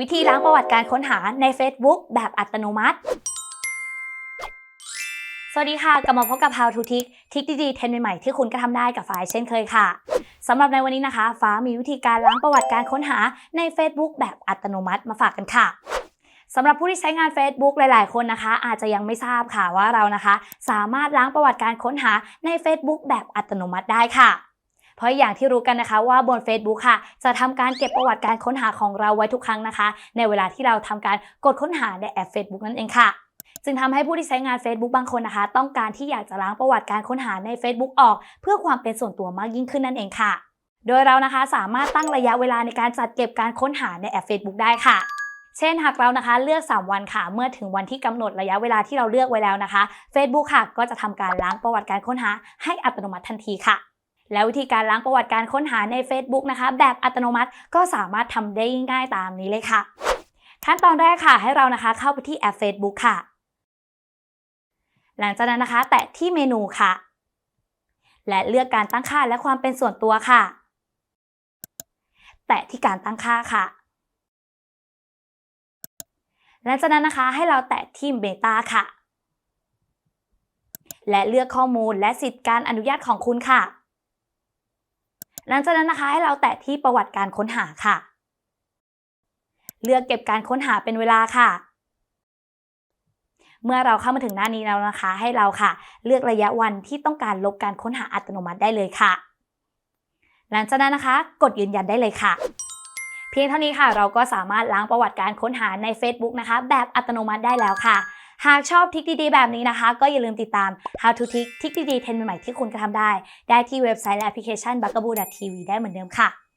วิธีล้างประวัติการค้นหาใน Facebook แบบอัตโนมัติ สวัสดีค่ะ กลับมาพบกับ How to Tick ทิกดีๆเทรนด์ใหม่ๆที่คุณก็ทำได้กับฟ้าเช่นเคยค่ะสำหรับในวันนี้นะคะ ฟ้ามีวิธีการล้างประวัติการค้นหาใน Facebook แบบอัตโนมัติมาฝากกันค่ะสำหรับผู้ที่ใช้งาน Facebook หลาย ๆ คนนะคะ อาจจะยังไม่ทราบค่ะว่าเรานะคะ สามารถล้างประวัติการค้นหาใน Facebook แบบอัตโนมัติได้ค่ะ เพราะอย่างที่รู้กันนะคะว่าบน Facebook ค่ะ จะทำการเก็บประวัติการค้นหาของเราไว้ทุกครั้งนะคะ ในเวลาที่เราทำการกดค้นหาในแอป Facebook นั่นเองค่ะจึงทำให้ผู้ที่ใช้งาน Facebook บางคนนะคะ ต้องการที่อยากจะล้างประวัติการค้นหาใน Facebook ออก เพื่อความเป็นส่วนตัวมากยิ่งขึ้นนั่นเองค่ะ โดยเรานะคะสามารถตั้งระยะเวลาในการจัดเก็บการค้นหาในแอป Facebook ได้ค่ะ เช่นหากเรานะคะเลือก 3 วันค่ะ เมื่อถึงวันที่กำหนดระยะเวลาที่เราเลือกไว้แล้วนะคะ Facebook ค่ะก็จะทำการล้างประวัติการค้นหาให้อัตโนมัติทันทีค่ะ แล้ววิธีการล้างประวัติการค้นหาใน Facebook นะคะ แบบอัตโนมัติก็สามารถทำได้ง่ายๆตามนี้เลยค่ะ ขั้นตอนแรกค่ะ ให้เรานะคะเข้าไปที่แอป Facebook ค่ะ หลังจากนั้นนะคะ แตะที่เมนูค่ะ และเลือกการตั้งค่าและความเป็นส่วนตัวค่ะ แตะที่การตั้งค่าค่ะหลังจากนั้นนะคะให้เราแตะที่เบต้าค่ะ และเลือกข้อมูลและสิทธิการอนุญาตของคุณค่ะ หลังจากนั้นนะคะให้เราแตะที่ประวัติการค้นหาค่ะ เลือกเก็บการค้นหาเป็นเวลาค่ะ เมื่อเราเข้ามาถึงหน้านี้แล้วนะคะ ให้เราค่ะ เลือกระยะวันที่ต้องการลบการค้นหาอัตโนมัติได้เลยค่ะ หลังจากนั้นนะคะ กดยืนยันได้เลยค่ะ เพียงเท่านี้ค่ะ เราก็สามารถล้างประวัติการค้นหาใน Facebook นะคะ แบบอัตโนมัติได้แล้วค่ะ หากชอบทิกดีๆ แบบนี้นะคะ ก็อย่าลืมติดตาม How to Tick ทิกดีๆเทรนด์ใหม่ๆที่คุณกระทำได้ ได้ที่เว็บไซต์และแอปพลิเคชัน b u g a b o o TV ได้เหมือนเดิมค่ะ